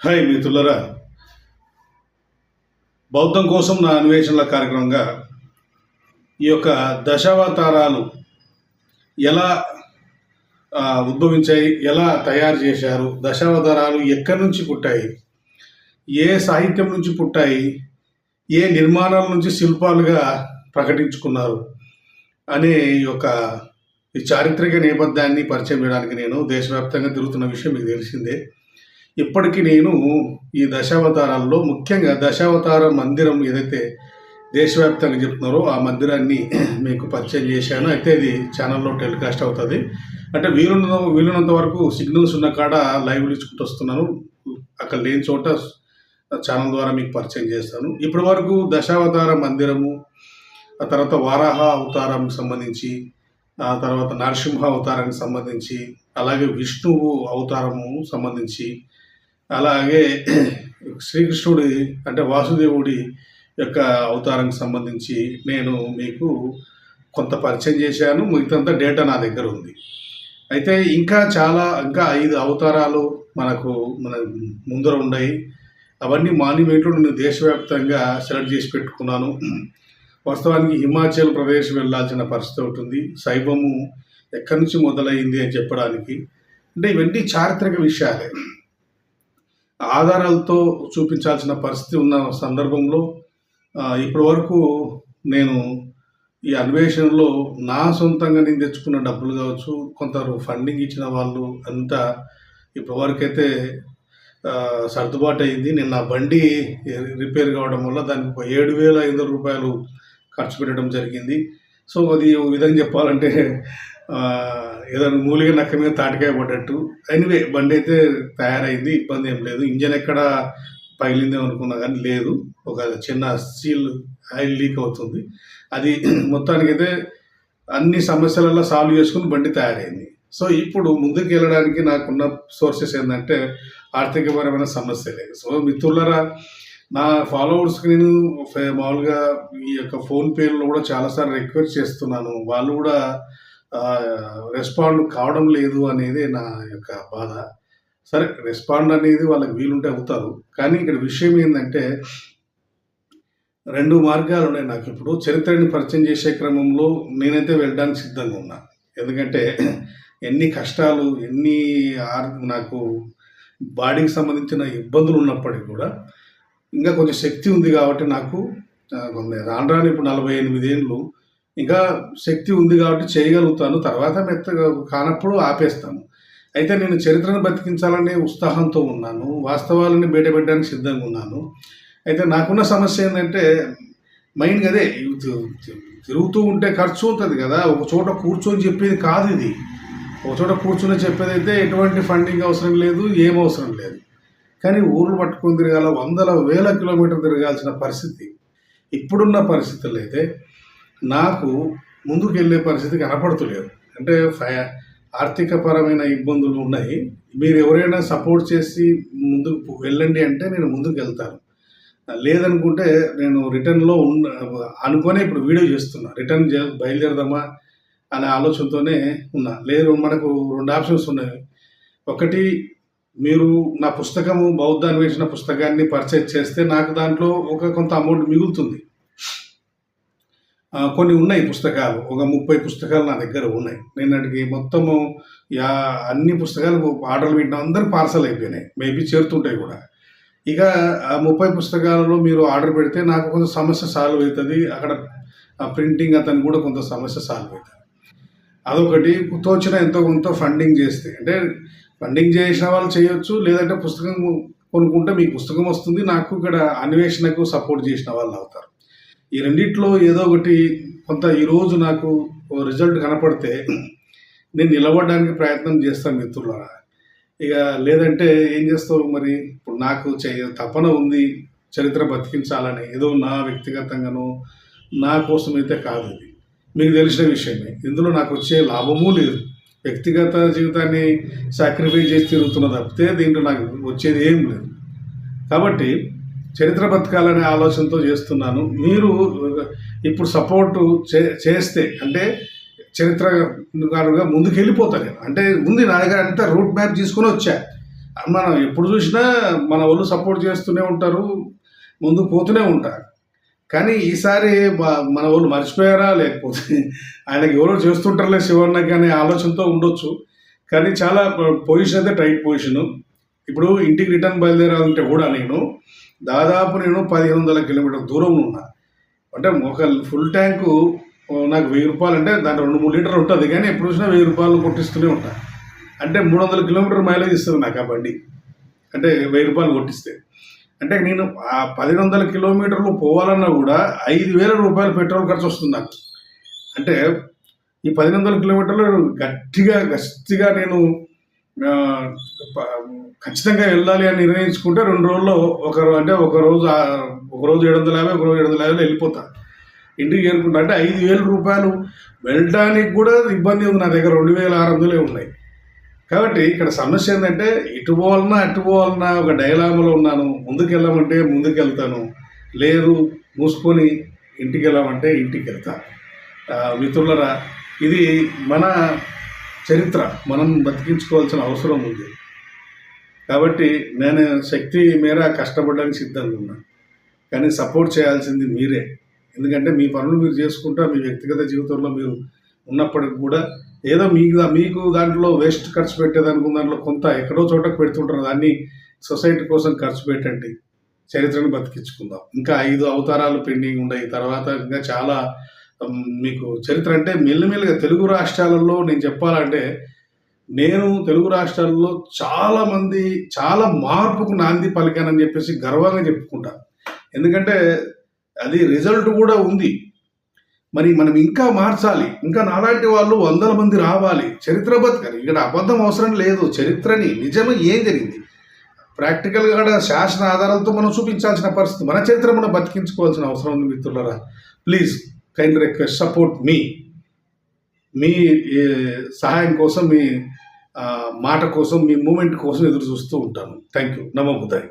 Hi మిత్రులరా. బౌద్ధం కోసం నా అన్వేషణల కార్యక్రమంగా ఈ యొక్క దశావతారాలు ఎలా ఉద్భవించాయి ఎలా తయారు చేశారు దశావతారాలు ఎక్కడి నుంచి పుట్టాయి ఏ సాహిత్యం నుంచి పుట్టాయి ఏ నిర్మాణాల నుంచి శిల్పాలుగా ప్రకటించుకున్నారు అనే ఈ యొక్క ఈ చారిత్రక నేపథ్యాన్ని పరిచయం చేయడానికి నేను దేశవ్యాప్తంగా తిరుగుతున్న విషయం మీకు తెలిసిందే. ఇప్పటికీ నేను ఈ దశావతారాల్లో ముఖ్యంగా దశావతార మందిరం ఏదైతే దేశవ్యాప్తంగా చెప్తున్నారో ఆ మందిరాన్ని మీకు పరిచయం చేశాను. అయితే ఇది ఛానల్లో టెలికాస్ట్ అవుతుంది. అంటే వీలున్న వీలున్నంత వరకు సిగ్నల్స్ ఉన్న కాడ లైవ్లు ఇచ్చుకుంటూ వస్తున్నాను. అక్కడ లేని చోట ఛానల్ ద్వారా మీకు పరిచయం చేస్తాను. ఇప్పటి వరకు దశావతార మందిరము ఆ తర్వాత వారాహ అవతారం సంబంధించి ఆ తర్వాత నరసింహ అవతారానికి సంబంధించి అలాగే విష్ణువు అవతారము సంబంధించి అలాగే శ్రీకృష్ణుడి అంటే వాసుదేవుడి యొక్క అవతారానికి సంబంధించి నేను మీకు కొంత పరిచయం చేశాను. మిగతా డేటా నా దగ్గర ఉంది. అయితే ఇంకా చాలా ఇంకా ఐదు అవతారాలు మనకు మన ముందర ఉన్నాయి. అవన్నీ మాన్యుమెంట్లు నేను దేశవ్యాప్తంగా సెలెక్ట్ చేసి పెట్టుకున్నాను. వాస్తవానికి హిమాచల్ ప్రదేశ్ వెళ్ళాల్సిన పరిస్థితి ఉంటుంది శైవము ఎక్కడి నుంచి మొదలైంది అని చెప్పడానికి. అంటే ఇవన్నీ చారిత్రక విషయాలే. ఆధారాలతో చూపించాల్సిన పరిస్థితి ఉన్న సందర్భంలో ఇప్పటివరకు ఇప్పటి వరకు నేను ఈ అన్వేషణలో నా సొంతంగా నేను తెచ్చుకున్న డబ్బులు కావచ్చు కొంత ఫండింగ్ ఇచ్చిన వాళ్ళు అంతా ఇప్పటివరకైతే సర్దుబాటు అయింది. నేను నా బండి రిపేర్ కావడం వల్ల దానికి ఒక ఏడు వేల ఐదు వందల రూపాయలు ఖర్చు పెట్టడం జరిగింది. సో అది ఒక విధంగా చెప్పాలంటే ఏదైనా మూలిగా నక్క మీద తాటికాయ పడ్డట్టు. ఎనివే బండి అయితే తయారైంది ఇబ్బంది ఏం లేదు. ఇంజన్ ఎక్కడ పగిలింది అనుకున్నా కానీ లేదు. ఒక చిన్న సీల్ ఆయిల్ లీక్ అవుతుంది. అది మొత్తానికైతే అన్ని సమస్యలలో సాల్వ్ చేసుకుని బండి తయారైంది. సో ఇప్పుడు ముందుకు వెళ్ళడానికి నాకున్న సోర్సెస్ ఏంటంటే ఆర్థికపరమైన సమస్యలే. సో మిత్రులరా నా ఫాలోవర్స్కి నేను మామూలుగా ఈ యొక్క ఫోన్పేలో కూడా చాలాసార్లు రిక్వెస్ట్ చేస్తున్నాను. వాళ్ళు కూడా రెస్పాండ్ కావడం లేదు అనేది నా యొక్క బాధ. సరే రెస్పాండ్ అనేది వాళ్ళకి వీలుంటే అవుతారు. కానీ ఇక్కడ విషయం ఏంటంటే రెండు మార్గాలు ఉన్నాయి నాకు ఇప్పుడు. చరిత్రని పరిచయం చేసే క్రమంలో నేనైతే వెళ్ళడానికి సిద్ధంగా ఉన్నా. ఎందుకంటే ఎన్ని కష్టాలు ఎన్ని నాకు బాడీకి సంబంధించిన ఇబ్బందులు ఉన్నప్పటికీ కూడా ఇంకా కొంచెం శక్తి ఉంది కాబట్టి నాకు కొన్ని రాను రాను ఇప్పుడు నలభై ఎనిమిది ఏళ్ళు ఇంకా శక్తి ఉంది కాబట్టి చేయగలుగుతాను. తర్వాత మెత్తగా కానప్పుడు ఆపేస్తాను. అయితే నేను చరిత్రను బతికించాలనే ఉత్సాహంతో ఉన్నాను. వాస్తవాలని బయటపెట్టడానికి సిద్ధంగా ఉన్నాను. అయితే నాకున్న సమస్య ఏంటంటే మైండ్ అదే తిరుగుతూ ఉంటే ఖర్చు ఉంటుంది కదా. ఒక చోట కూర్చొని చెప్పేది కాదు ఇది. ఒక చోట కూర్చొని చెప్పేది అయితే ఎటువంటి ఫండింగ్ అవసరం లేదు ఏం అవసరం లేదు. కానీ ఊర్లు పట్టుకొని తిరగాల వందల వేల కిలోమీటర్ తిరగాల్సిన పరిస్థితి ఇప్పుడున్న పరిస్థితుల్లో అయితే నాకు ముందుకు వెళ్ళే పరిస్థితి కనపడుతులేదు. అంటే ఫై ఆర్థికపరమైన ఇబ్బందులు ఉన్నాయి. మీరు ఎవరైనా సపోర్ట్ చేసి ముందుకు వెళ్ళండి అంటే నేను ముందుకు వెళ్తాను లేదనుకుంటే నేను రిటర్న్లో ఉన్న అనుకునే ఇప్పుడు వీడియో చేస్తున్నా. రిటర్న్ బయలుదేరదామా అనే ఆలోచనతోనే ఉన్నా. లేదు మనకు రెండు ఆప్షన్స్ ఉన్నాయి. ఒకటి మీరు నా పుస్తకము బౌద్ధ అన్వేషణ పుస్తకాన్ని పర్చేజ్ చేస్తే నాకు దాంట్లో ఒక కొంత అమౌంట్ మిగులుతుంది. కొన్ని ఉన్నాయి పుస్తకాలు. ఒక ముప్పై పుస్తకాలు నా దగ్గర ఉన్నాయి. నిన్నటికి మొత్తము యా అన్ని పుస్తకాలు ఆర్డర్లు పెట్టిన అందరు పార్సల్ అయిపోయినాయి. మేబీ చేరుతుంటాయి కూడా. ఇక ఆ ముప్పై పుస్తకాలలో మీరు ఆర్డర్ పెడితే నాకు కొంత సమస్య సాల్వ్ అవుతుంది. అక్కడ ప్రింటింగ్ అతను కూడా కొంత సమస్య సాల్వ్ అవుతుంది. అదొకటి. తోచిన ఎంతో కొంత ఫండింగ్ చేస్తే. అంటే ఫండింగ్ చేసిన వాళ్ళు చేయొచ్చు లేదంటే పుస్తకం కొనుక్కుంటే మీకు పుస్తకం వస్తుంది. నాకు ఇక్కడ అన్వేషణకు సపోర్ట్ చేసిన వాళ్ళు అవుతారు. ఈ రెండిట్లో ఏదో ఒకటి కొంత ఈరోజు నాకు రిజల్ట్ కనపడితే నేను నిలబడడానికి ప్రయత్నం చేస్తాను మిత్రులారా. ఇక లేదంటే ఏం చేస్తావు మరి? ఇప్పుడు నాకు తపన ఉంది చరిత్ర బతికించాలని ఏదో నా వ్యక్తిగతంగానో నా కోసం అయితే కాదు ఇది. మీకు తెలిసిన విషయమే. ఇందులో నాకు వచ్చే లాభమూ లేదు. వ్యక్తిగత జీవితాన్ని సాక్రిఫైస్ చేసి తిరుగుతున్న తప్పితే దీంట్లో నాకు వచ్చేది ఏం లేదు. కాబట్టి చరిత్ర బతకాలనే ఆలోచనతో చేస్తున్నాను. మీరు ఇప్పుడు సపోర్టు చే చేస్తే అంటే చరిత్రకారుగా ముందుకు వెళ్ళిపోతాను నేను అంటే ఉంది నా దగ్గర అంతా రూట్ మ్యాప్ తీసుకొని వచ్చా. మనం ఎప్పుడు చూసినా మన వాళ్ళు సపోర్ట్ చేస్తూనే ఉంటారు ముందుకు పోతూనే ఉంటారు. కానీ ఈసారి మన వాళ్ళు మర్చిపోయారా? లేకపోతే ఆయనకి ఎవరో చేస్తుంటారులే శివన్నకి అనే ఆలోచనతో ఉండొచ్చు. కానీ చాలా పొజిషన్ అయితే టైట్ పొజిషన్. ఇప్పుడు ఇంటికి రిటర్న్ బయలుదేరాలంటే కూడా నేను దాదాపు నేను పదిహేను వందల కిలోమీటర్ దూరం ఉన్నా. అంటే ఒక ఫుల్ ట్యాంకు నాకు వెయ్యి రూపాయలు అంటే దాని రెండు మూడు లీటర్లు ఉంటుంది. కానీ ఎప్పుడు చూసినా వెయ్యి రూపాయలు కొట్టిస్తూనే ఉంటా. అంటే మూడు వందల కిలోమీటర్ మైలేజ్ ఇస్తుంది నాకు ఆ బండి. అంటే వెయ్యి రూపాయలు కొట్టిస్తే. అంటే నేను ఆ పదిహేను వందల కిలోమీటర్లు పోవాలన్నా కూడా ఐదు వేల రూపాయలు పెట్రోల్ ఖర్చు వస్తుంది నాకు. అంటే ఈ పదిహేను వందల కిలోమీటర్లు గట్టిగా గట్టిగా నేను ఖచ్చితంగా వెళ్ళాలి అని నిర్ణయించుకుంటే రెండు రోజుల్లో ఒక అంటే ఒక రోజు ఒక రోజు ఏడు వందల యాభై ఒక రోజు ఏడు వందల యాభై వెళ్ళిపోతా. ఇంటికి చేరుకుంటా. అంటే ఐదు వేల రూపాయలు వెళ్ళడానికి కూడా ఇబ్బంది ఉంది నా దగ్గర. రెండు వేల ఆరు వందలే ఉన్నాయి. కాబట్టి ఇక్కడ సమస్య ఏంటంటే ఇటు పోవాలన్నా అటు పోవాలన్నా ఒక డైలామాలో ఉన్నాను. ముందుకు ముందుకెళ్తాను. ముందుకు వెళ్తాను లేదు మూసుకొని ఇంటికి వెళ్ళామంటే ఇంటికి వెళ్తాను మిత్రులరా ఇది మన చరిత్ర మనం బతికించుకోవాల్సిన అవసరం ఉంది. కాబట్టి నేను శక్తి మేర కష్టపడడానికి సిద్ధంగా ఉన్నాను కానీ సపోర్ట్ చేయాల్సింది మీరే. ఎందుకంటే మీ పనులు మీరు చేసుకుంటా మీ వ్యక్తిగత జీవితంలో మీరు ఉన్నప్పటికి కూడా ఏదో మీకు మీకు దాంట్లో వేస్ట్ ఖర్చు పెట్టేదనుకున్న దాంట్లో కొంత ఎక్కడో చోటకు పెడుతుంటారు. దాన్ని సొసైటీ కోసం ఖర్చు పెట్టండి. చరిత్రను బతికించుకుందాం. ఇంకా ఐదు అవతారాలు పెండింగ్ ఉన్నాయి. తర్వాత ఇంకా చాలా మీకు చరిత్ర అంటే మెల్లిమెల్లిగా తెలుగు రాష్ట్రాలలో నేను చెప్పాలంటే నేను తెలుగు రాష్ట్రాల్లో చాలా మంది చాలా మార్పుకు నాంది పలికానని చెప్పేసి గర్వంగా చెప్పుకుంటాను ఎందుకంటే అది రిజల్ట్ కూడా ఉంది. మరి మనం ఇంకా మార్చాలి. ఇంకా నాలాంటి వాళ్ళు వందల మంది రావాలి. చరిత్ర బతకాలి ఇక్కడ అబద్ధం అవసరం లేదు. చరిత్రని నిజమే ఏం జరిగింది? ప్రాక్టికల్గా కూడా శాసన ఆధారాలతో మనం చూపించాల్సిన పరిస్థితి మన చరిత్ర మనం బతికించుకోవాల్సిన అవసరం ఉంది మిత్రులరా. ప్లీజ్. కైండ్ రిక్వెస్ట్ సపోర్ట్ మీ మీ సహాయం కోసం మీ మాట కోసం మీ మూమెంట్ కోసం ఎదురు చూస్తూ ఉంటాను. Thank you Namo బుద్ధాయి